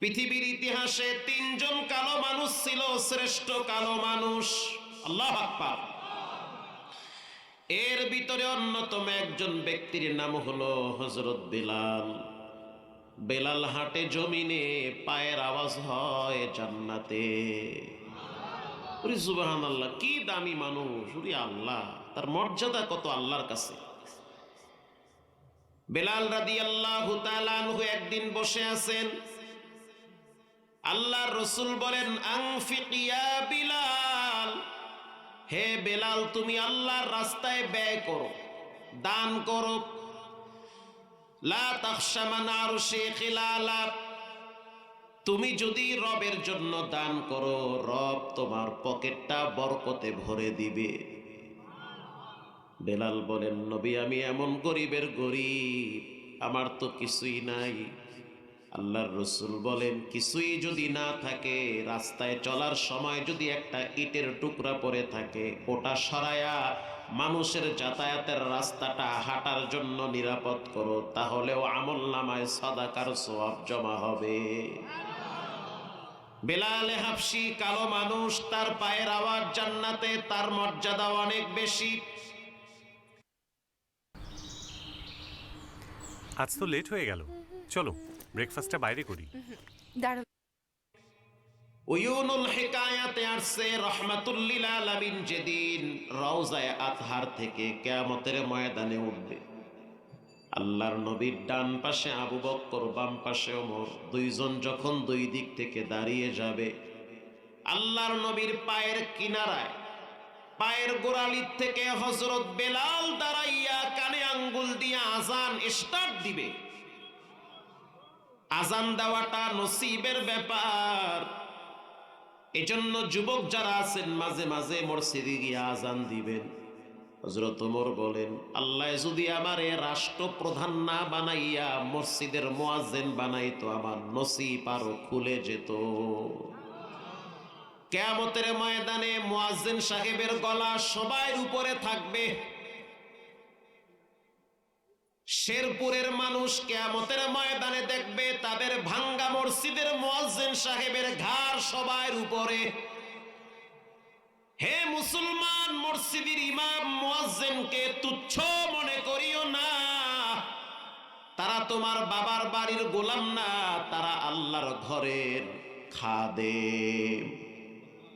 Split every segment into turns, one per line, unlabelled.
পৃথিবীর ইতিহাসে তিনজন কালো মানুষ ছিল, শ্রেষ্ঠ কালো মানুষ। আল্লাহ এর ভিতরে অন্যতম একজন ব্যক্তির নাম হলো হজরত বেলাল। বেলাল হাটে জমিনে পায়ের আওয়াজ হয় জান্নাতে। সুবাহান আল্লাহ কি দামি মানুষ উরি আল্লাহ, তার মর্যাদা কত আল্লাহর কাছে। বেলাল রাদি আল্লাহ একদিন বসে আছেন আল্লাহর রসুল বলেন বিলাল হে বেলাল, তুমি আল্লাহর রাস্তায় ব্যয় করো, দান করো। তুমি যদি রবের জন্য দান করো, রব তোমার পকেটটা বরকতে ভরে দিবে। বেলাল বলেন, নবী, আমি এমন গরিবের গরিব, আমার তো কিছুই নাই। আল্লাহর রসুল বলেন, কিছুই যদি না থাকে, রাস্তায় চলার সময় যদি একটা ইটের টুকরা পড়ে থাকে, ওটা সরায়া মানুষের যাতায়াতের রাস্তাটা হাঁটার জন্য নিরাপদ করো, তাহলেও আমল নামায় সদাকার সোয়াব জমা হবে। বেলালে হাফসি, কালো মানুষ, তার পায়ের আওয়াজ জান্নাতে, তার মর্যাদা অনেক বেশি।
আজ তো লেট হয়ে গেল। চলো ব্রেকফাস্টটা বাইরে করি।
দাঁড়াও।
উয়ুনুল হিকায়াতে আসছে রহমাতুল্লিল আলামিন যেদিন রওজায় আতহার থেকে কেয়ামতের ময়দানে উঠবে। আল্লাহর নবীর ডান পাশে আবু বক্কর বাম পাশে ওমর দুইজন যখন দুই দিক থেকে দাঁড়িয়ে যাবে আল্লাহর নবীর পায়ের কিনারায় পায়ের গোড়ালির থেকে হজরত বেলাল দাঁড়াইয়া কানে আঙ্গুল দিয়ে আজান স্টার্ট দিবে। আজান দেওয়াটা নসিবের ব্যাপার। এজন্য যুবক যারা আছেন, মাঝে মাঝে মসজিদে গিয়ে আজান দিবেন। হজরত ওমর বলেন, আল্লাহ যদি আমার রাষ্ট্রপ্রধান না বানাইয়া মসজিদের মোয়াজেন বানাইতো, আমার নসিব আরও খুলে যেত। কেয়ামতের ময়দানে মোয়াজ্জেন সাহেবের গলা সবার উপরে থাকবে। শেরপুরের মানুষ কেয়ামতের ময়দানে দেখবে তাদের ভাঙ্গা মসজিদের মোয়াজ্জেন সাহেবের ঘাড় সবার উপরে। হে মুসলমান, মসজিদের ইমাম, মুয়াজ্জিনকে তুচ্ছ মনে করিও না। তারা তোমার বাবার বাড়ির গোলাম না, তারা আল্লাহর ঘরের খাদেম।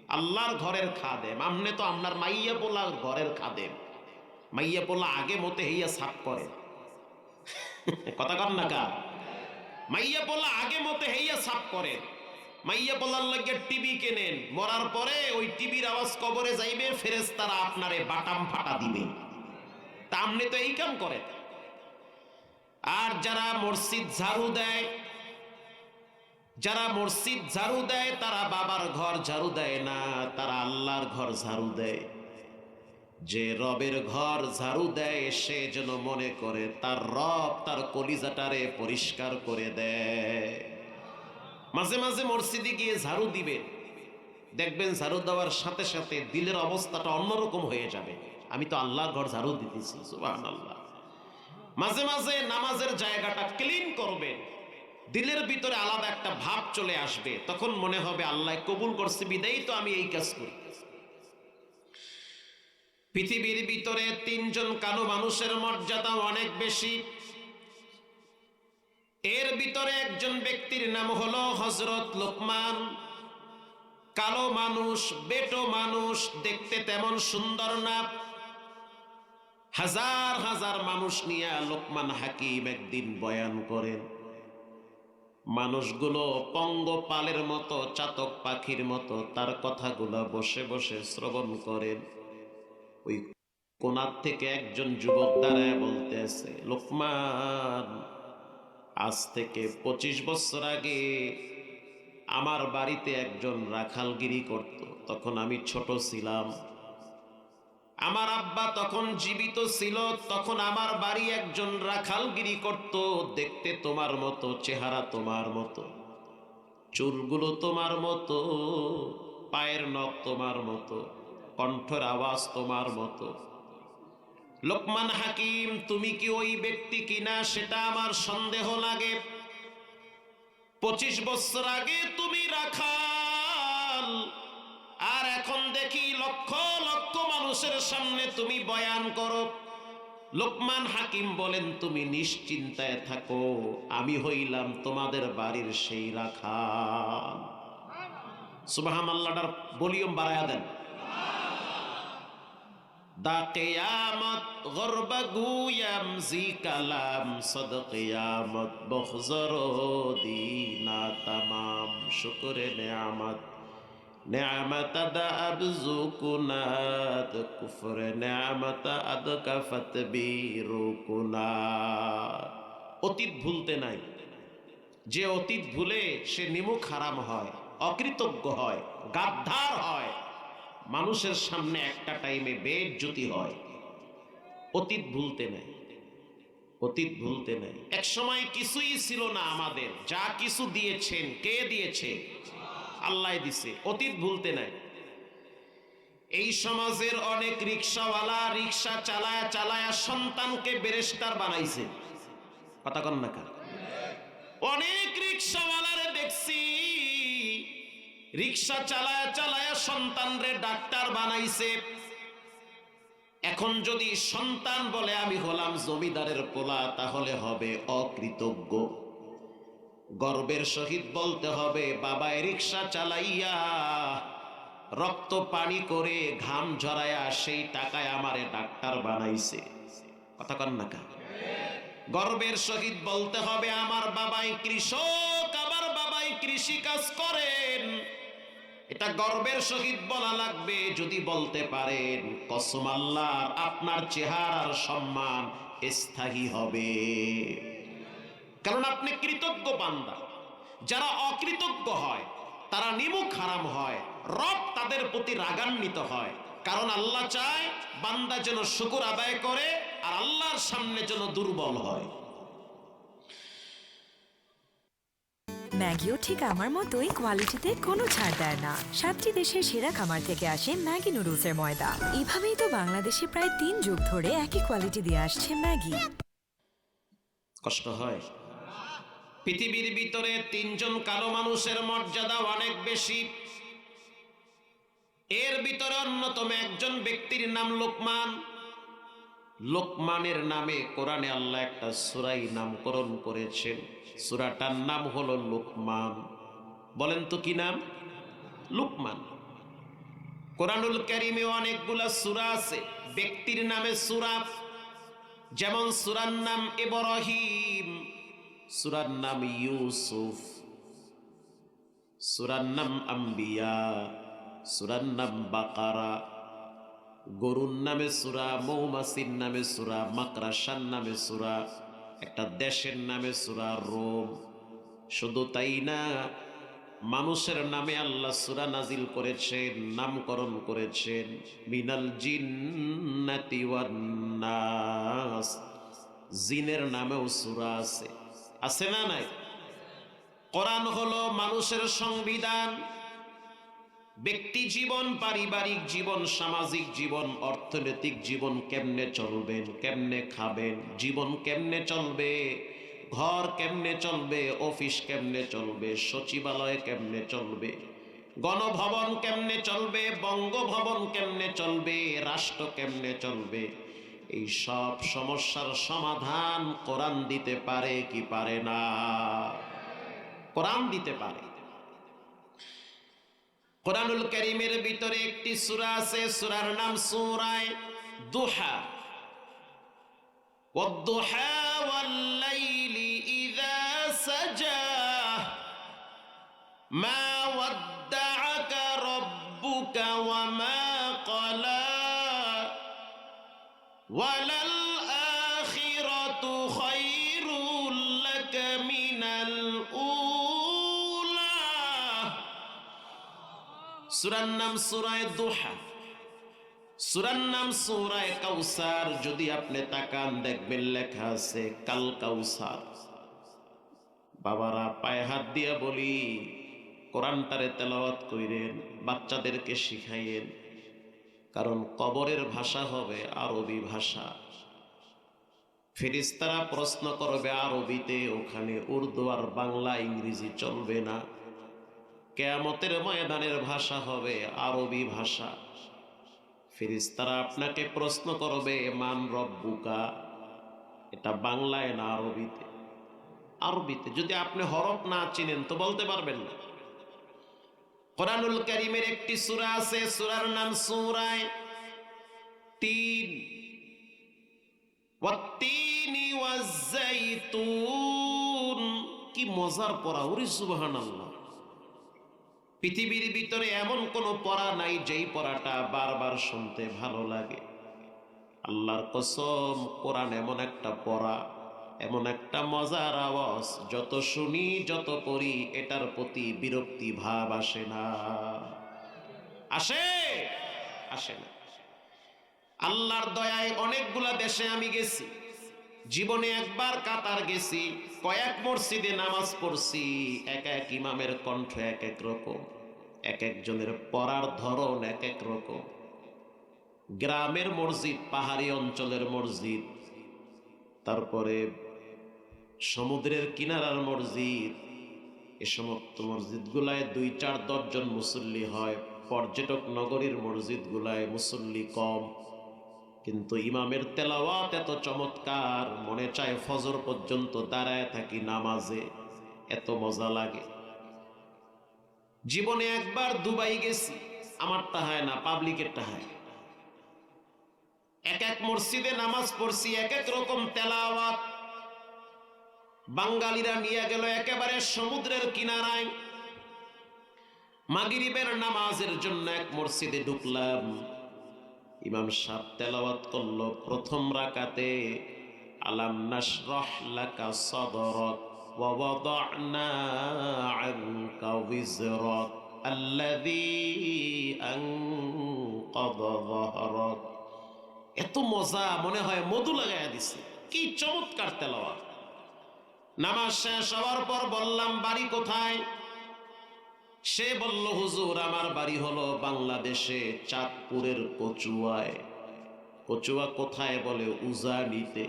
আল্লাহর ঘরের খাদেম। আমনে তো আপনার মাইয়া পোলা ঘরের খাদেম। মাইয়া পোলা আগে মতে হইয়া সাফ করে। কথা কর না কা মাইয়া পোলা আগে মতে হইয়া সাফ করে। মাইয়া পোলার টিভি কেনেন। মরার পরে ওই টিভির আওয়াজ কবরে যাইবে ফেরেস তারা আপনারে বাটাম ফাটা দিবে। তা আমনে তো এই কাম করে আর যারা মসজিদ ঝাড়ু দেয়, যারা মসজিদ ঝাড়ু দেয়, তারা বাবার ঘর ঝাড়ু দেয় না, তারা আল্লাহর ঘর ঝাড়ু দেয়। যে রবের ঘর ঝাড়ু দেয়, সে যেন মনে করে তার রব তার কলিজাটারে পরিষ্কার করে দেয়। মাঝে মাঝে মসজিদে গিয়ে ঝাড়ু দিবে। দেখবেন ঝাড়ু দেওয়ার সাথে সাথে দিলের অবস্থাটা অন্যরকম হয়ে যাবে। আমি তো আল্লাহর ঘর ঝাড়ু দিতেছি, সুবহানাল্লাহ। মাঝে মাঝে নামাজের জায়গাটা ক্লিন করবেন। দিলের ভিতরে আলাদা একটা ভাব চলে আসবে। তখন মনে হবে, আল্লাহ কবুল করছে বিদায়ী তো আমি এই কাজ করি। পৃথিবীর ভিতরে তিনজন কালো মানুষের মর্যাদা অনেক বেশি। এর ভিতরে একজন ব্যক্তির নাম হলো হজরত লোকমান। কালো মানুষ, বেটো মানুষ, দেখতে তেমন সুন্দর না। হাজার হাজার মানুষ নিয়ে লোকমান হাকিম একদিন বয়ান করেন, মানুষগুলো পঙ্গপালের মতো, চাতক পাখির মতো, তার কথাগুলো বসে বসে শ্রবণ করেন। ওই কোনার থেকে একজন যুবক দাঁড়ায় বলতেছে, লোকমান, আজ থেকে পঁচিশ বছর আগে আমার বাড়িতে একজন রাখালগিরি করত। তখন আমি ছোট ছিলাম। আমার আব্বা তখন জীবিত ছিল। তখন আমার বাড়ি একজন রাখালগিরি করত। দেখতে তোমার মতো, চেহারা তোমার মতো। চুলগুলো তোমার মতো, পায়ের নখ তোমার মতো। কণ্ঠের আওয়াজ তোমার মতো। লোকমান হাকিম, তুমি কি ওই ব্যক্তি কিনা সেটা আমার সন্দেহ লাগে। পঁচিশ বছর আগে তুমি রাখাল, আর এখন দেখি লক্ষ লক্ষ মানুষের সামনে তুমি বয়ান করো। লোকমান হাকিম বলেন, তুমি নিশ্চিন্তায় থাকো, আমি হইলাম তোমাদের বাড়ির সেই রাখাল। সুবাহান আল্লাহটার ভলিউম বাড়ায়া দেন। দা কেয়ামত, গর্ব গুয়াম, জি কালাম সদ কেয়ামত, বখজর দিনা তামাম, শুকরে নেয়ামত। নেয়ামত দা আবজু কুনাত কুফর নেয়ামত আদ কাফত বীরু কুনাত অতীত ভুলতে নাই। যে অতীত ভুলে সে নিমুখ হারাম হয়, অকৃতজ্ঞ হয় গাদ্ধার হয়। মানুষের সামনে একটা টাইমে বেজ্জতি হয়। অতীত ভুলতে নাই। অতীত ভুলতে নাই। এক সময় কিছুই ছিল না আমাদের। যা কিছু দিয়েছেন, কে দিয়েছে? আল্লাহ দিছে। অতীত ভুলতে নাই। এই সমাজের অনেক রিক্সাওয়ালা, রিক্সা চালায়া চালায়া সন্তানকে বেরেস্তার বানাইছে। কথা কন না অনেক রিক্সাওয়ালারে দেখছি রিক্সা চালায়া চালায়া সন্তানরে ডাক্তার বানাইছে। এখন যদি সন্তান বলে, আমি হলাম জমিদারের পোলা, তাহলে হবে অকৃতজ্ঞ। গর্বের সহিত বলতে হবে, বাবায়, রিক্সা চালাইয়া রক্ত পানি করে ঘাম ঝরায়া সেই টাকায় আমারে ডাক্তার বানাইছে। কথা কন না গর্বের সহিত বলতে হবে, আমার বাবাই কৃষক, আমার বাবাই কৃষি কাজ করেন। এটা গর্বের সহিত বলা লাগবে, যদি বলতে পারেন, কসম আল্লাহর, আপনার চেহারার সম্মান স্থায়ী হবে। কারণ আপনি কৃতজ্ঞ বান্দা। যারা অকৃতজ্ঞ হয়, তারা নিমুখ হারাম হয়, রব তাদের প্রতি রাগান্বিত হয়। কারণ আল্লাহ চায়, বান্দা যেন শুকুর আদায় করে, আর আল্লাহর সামনে যেন দুর্বল হয়।
ম্যাগিও ঠিক আমার মতোই কোয়ালিটিতে কোনো ছাড় দেয় না। সাতটি দেশের সেরা খামার থেকে আসে ম্যাগি নুডলসের ময়দা। এভাবেই তো বাংলাদেশে প্রায় তিন যুগ ধরে একই কোয়ালিটি দিয়ে আসছে ম্যাগি।
কষ্ট হয়। পৃথিবীর ভিতরে তিনজন কালো মানুষের মর্যাদা অনেক বেশি। এর ভিতরে অন্যতম একজন ব্যক্তির নাম লোকমান। লোকমানের নামে কোরআনে আল্লাহ একটা সুরাই নামকরণ করেছেন। সুরাটার নাম হলো লোকমান। বলেন তো কি নাম? লোকমান। কোরআনুল কারিমে অনেকগুলা সুরা আছে। ব্যক্তির নামে সুরা, যেমন সুরার নাম ইব্রাহিম, সুরার নাম ইউসুফ, সুরার নাম আম্বিয়া, সুরার নাম বাকারা গরুর নামে সুরা, মৌমাছির নামে সুরা মাকড়াসার নামে সুরা, একটা দেশের নামে সুরা, রোম। শুধু তাই না, মানুষের নামে আল্লাহ সুরা নাজিল করেছেন, নামকরণ করেছেন, মিনাল নাস। জিনের নামেও সুরা আছে। আছে না নাই? কোরআন হলো মানুষের সংবিধান। ব্যক্তি জীবন, পারিবারিক জীবন, সামাজিক জীবন, অর্থনৈতিক জীবন কেমনে চলবেন কেমনে খাবেন জীবন কেমনে চলবে, ঘর কেমনে চলবে, অফিস কেমনে চলবে, সচিবালয় কেমনে চলবে, গণভবন কেমনে চলবে, বঙ্গভবন কেমনে চলবে, রাষ্ট্র কেমনে চলবে, এই সব সমস্যার সমাধান কোরআন দিতে পারে কি পারে না? কোরআন দিতে পারে। কোরআনুল করিমের ভিতরে একটি সূরা আছে সূরার নাম সূরায় দুহা والضحى والليل إذا سجى ما সুরার নাম সুরায় দোহা। সুরার নাম সুরায় কাউসার, যদি আপনি তাকান দেখবেন লেখা আছে কাল কাউসার। বাবারা পায়ে হাত দিয়া বলি কোরআনটারে তেলাওয়াত কইরেন, বাচ্চাদেরকে শিখাইয়েন, কারণ কবরের ভাষা হবে আরবি ভাষা। ফেরিস্তারা প্রশ্ন করবে আরবিতে, ওখানে উর্দু আর বাংলা ইংরেজি চলবে না। কেয়ামতের ময়দানের ভাষা হবে আরবি ভাষা। ফেরিস্তারা আপনাকে প্রশ্ন করবে, মান রব্বুকা? এটা বাংলায় না আরবিতে। আরবিতে যদি আপনি হরফ না চিনেন তো বলতে পারবেন না। কোরআনুল করিমের একটি সূরা আছে, সুরার নাম সূরায় তিন। কি মজার পড়া ওরে সুবহানাল্লাহ। পৃথিবীর ভিতরে এমন কোনো পড়া নাই যেই পড়াটা বারবার শুনতে ভালো লাগে। আল্লাহর কসম, কোরআন এমন একটা পড়া, এমন একটা মজার আওয়াজ, যত শুনি, যত পড়ি, এটার প্রতি বিরক্তি ভাব আসে না। আসে? আসে না। আল্লাহর দয়ায় অনেকগুলা দেশে আমি গেছি। জীবনে একবার কাতার গেছি, কয়েক মসজিদে নামাজ পড়ছি, এক এক ইমামের কণ্ঠ এক এক রকম, এক একজনের পড়ার ধরন এক এক রকম। গ্রামের মসজিদ, পাহাড়ি অঞ্চলের মসজিদ, তারপরে সমুদ্রের কিনারার মসজিদ, এ সমস্ত মসজিদগুলায় দুই চার দশজন মুসল্লি হয়, পর্যটক নগরীর মসজিদগুলায় মুসল্লি কম। কিন্তু ইমামের তেলাওয়াত এত চমৎকার, মনে চায় ফজর পর্যন্ত দাঁড়ায় থাকি নামাজে। এত মজা লাগে। জীবনে একবার দুবাই গেছি আমারটা হয় না পাবলিকেরটা হয় এক এক মসজিদে নামাজ পড়ছি, এক এক রকম তেলাওয়াত। বাঙালিরা নিয়ে গেল একেবারে সমুদ্রের কিনারায়। মাগরিবের নামাজের জন্য এক মসজিদে ঢুকলাম। ইমাম সাহ তেলাওয়াত করল, প্রথম রাকাতে, আলাম নাশরাহ লাকা সাদরাক ওয়া ওয়াদা'না আনকা ওয়িজরাক আল্লাযী আনকাযা যাহরাক। এত মজা, মনে হয় মধু লাগাইয়া দিছে। কি চমৎকার তেলাওয়াত। নামাজ শেষ হওয়ার পর বললাম, বাড়ি কোথায়? সে বলল, হুজুর, আমার বাড়ি হলো বাংলাদেশে চাঁদপুরের কচুয়ায়। কচুয়া কোথায় বলে? উজানিতে।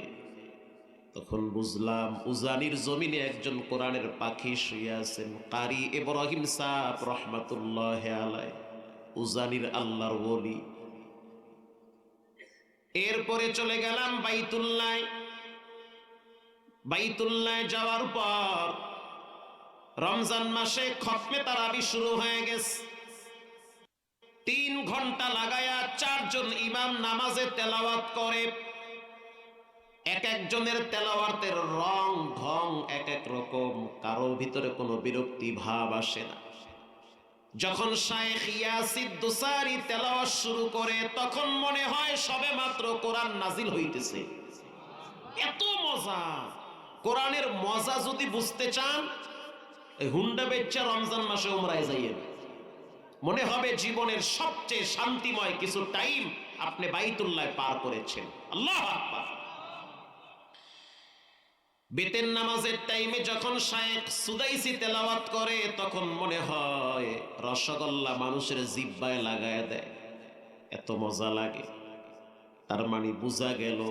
তখন বুঝলাম, উজানির জমিনে একজন কোরআনের পাখি শুয়ে আছেন কারি ইব্রাহিম সাহ রহমাতুল্লাহ উজানির আল্লাহর বলি এরপরে চলে গেলাম বাইতুল্লায় বাইতুল্লায় যাওয়ার পর রমজান মাসে খতমে তারাবি শুরু হয়ে গেছে। তিন ঘণ্টা লাগায়া চারজন ইমাম নামাজে তেলাওয়াত করে। এক একজনের তেলাওয়াতের রং, ঢং এক এক রকম কারও ভিতরে কোনো বিরক্তি ভাব আসে না। যখন শায়েখ ইয়াসিদ দুসারি তেলাওয়াত শুরু করে, তখন মনে হয় সবে মাত্র কোরআন নাজিল হইতেছে। এত মজা! কোরআনের মজা যদি বুঝতে চান এই হুন্ডা বেচ্চা রমজান মাসে উমরায় যাইয়েন। মনে হবে জীবনের সবচেয়ে শান্তিময় কিছু টাইম আপনি বাইতুল্লায় পার করেছেন। আল্লাহ বেতের নামাজের টাইমে যখন শায়েখ সুদাইসি তেলাওয়াত করে, তখন মনে হয় রসগোল্লা মানুষের জিব্বায় লাগায় দেয়। এত মজা লাগে। তার মানে বোঝা গেল,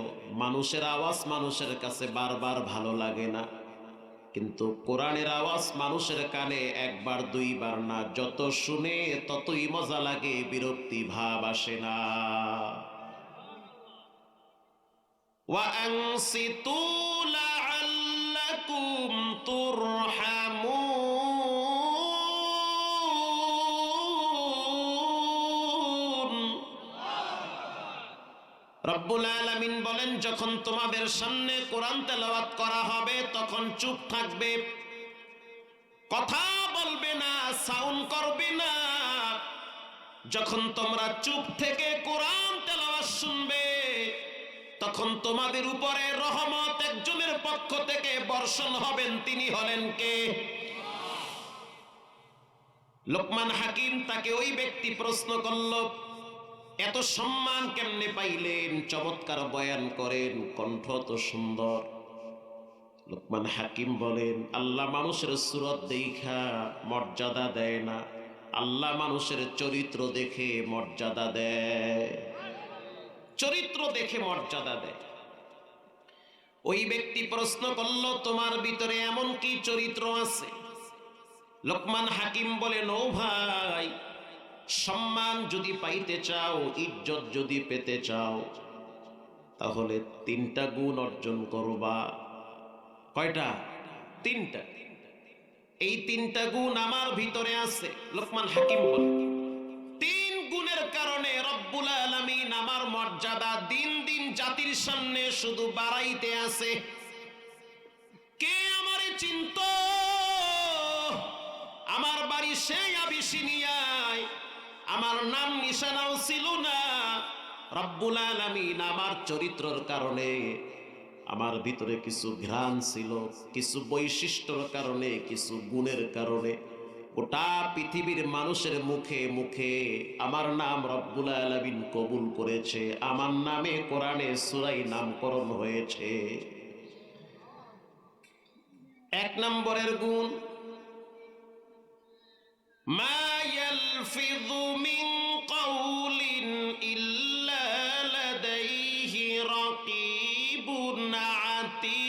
মানুষের আওয়াজ মানুষের কাছে বারবার ভালো লাগে না। কিন্তু কোরআনের আওয়াজ মানুষের কানে একবার দুইবার না যত শুনে ততই মজা লাগে বিরক্তি ভাব আসে না وأنصتوا لعلكم ترحمون রব্বুল আলামিন বলেন, যখন তোমাদের সামনে কোরআন তেলাওয়াত করা হবে, তখন চুপ থাকবে। কথা বলবে না সাউন্ড করবে না। যখন তোমরা চুপ থেকে কোরআন তেলাওয়াত শুনবে, তখন তোমাদের উপরে রহমত একজনের পক্ষ থেকে বর্ষণ হবেন। তিনি হলেন কে? লোকমান হাকিম তাকে ওই ব্যক্তি প্রশ্ন করল এত সম্মান কেমনে পাইলেন? চমৎকার বয়ান করেন, কণ্ঠ তো সুন্দর। লোকমান হাকিম বলেন, আল্লাহ মানুষের সুরত দেখা মর্যাদা দেয় না। আল্লাহ মানুষের চরিত্র দেখে মর্যাদা দেয়। চরিত্র দেখে মর্যাদা দেয়। ওই ব্যক্তি প্রশ্ন করল, তোমার ভিতরে এমন কি চরিত্র আছে? লোকমান হাকিম বলে নৌ ভাই সম্মান যদি পাইতে চাও, ইজ্জত যদি পেতে চাও, তাহলে তিনটা গুণ অর্জন করবা। কয়টা? তিনটা। এই তিনটা গুণ আমার ভিতরে আছে, লোকমান হাকিম বলে। তিন গুণের কারণে রব্বুল আলামিন আমার মর্যাদা দিন দিন জাতির সামনে শুধু বাড়াইতে আছে। কে আমারে চিন্ত? আমার বাড়ি সেই আবিসিনিয়ায় আমার নাম নিশানাও ছিল না। রব্বুল আলামিন আমার চরিত্রর কারণে, আমার ভিতরে কিছু ঘ্রাণ ছিল, কিছু বৈশিষ্ট্যর কারণে, কিছু গুণের কারণে। গোটা পৃথিবীর মানুষের মুখে মুখে আমার নাম রব্বুল আলমিন কবুল করেছে, আমার নামে কোরআনে সুরাই নামকরণ হয়েছে। এক নম্বরের গুণ, মা ইয়ালফিযু মিন কাউলিন ইল্লা লাদাইহি রাকীবুন আতীদ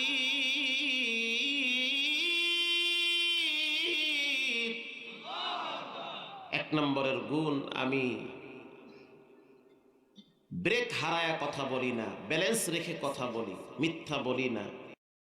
এক নম্বরের গুণ আমি ব্রেক হারায়া কথা বলি না, ব্যালেন্স রেখে কথা বলি, মিথ্যা বলি না।